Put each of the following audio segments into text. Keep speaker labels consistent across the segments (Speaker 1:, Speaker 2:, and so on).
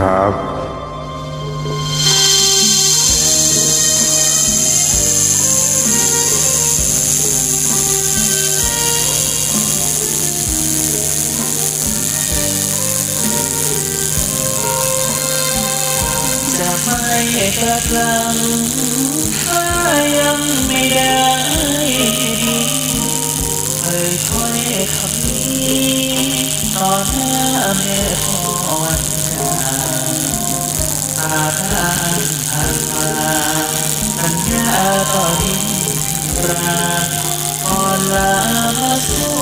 Speaker 1: ครับ
Speaker 2: จะไม่กลับหลังถ้ายังไม่ได้ ญาต่อดินราก่อนลามาสู้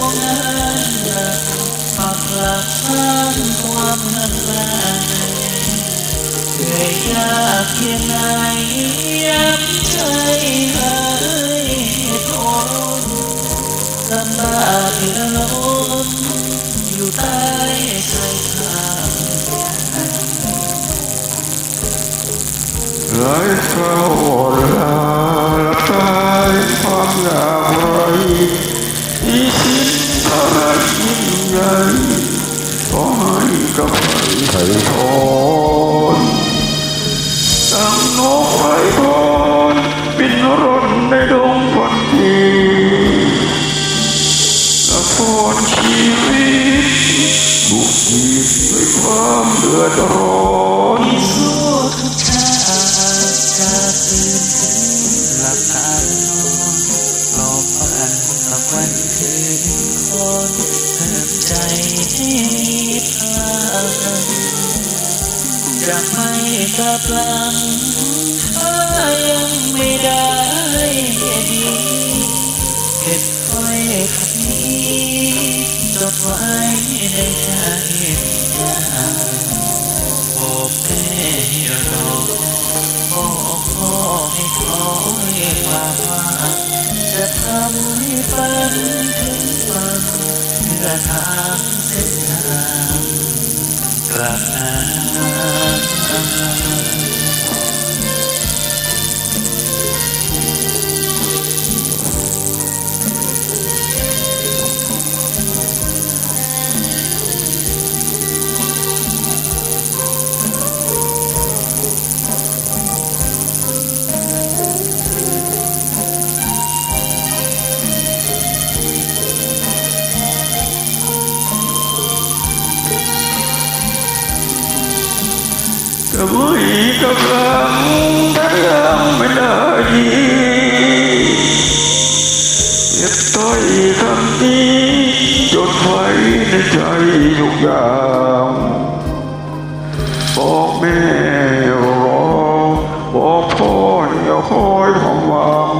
Speaker 2: อยากไร
Speaker 1: ที่สิ้นภารกิจใหญ่ขอให้กับใครไถ่ทนตั้งนกไฟพรบินรนในดงพันทีละครชีวิตถูกจีบด้วยความเดือดร้อน
Speaker 2: ใจให้พลังจะไม่กลับหลังถ้ายังไม่ได้ดีเก็บไว้คำนี้จดไว้ในใจอย่าโอบแม่ให้รอบอกพ่อให้คอยความว่าจะทำให้ฝันถึงฝัน เพื่อทางเส้นทางกลับมา
Speaker 1: จะไม่กำลังถ้ายังไม่ได้ดีเก็บต้อยคำนี้จดไว้ในใจทุกอย่างบอกแม่รอบอกพ่ออย่าคอยความหวัง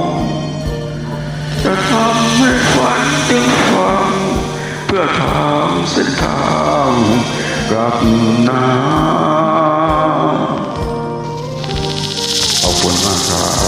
Speaker 1: จะทำให้ฝันถึงฟังเพื่อทางเส้นทางกลับหนา 滚吧！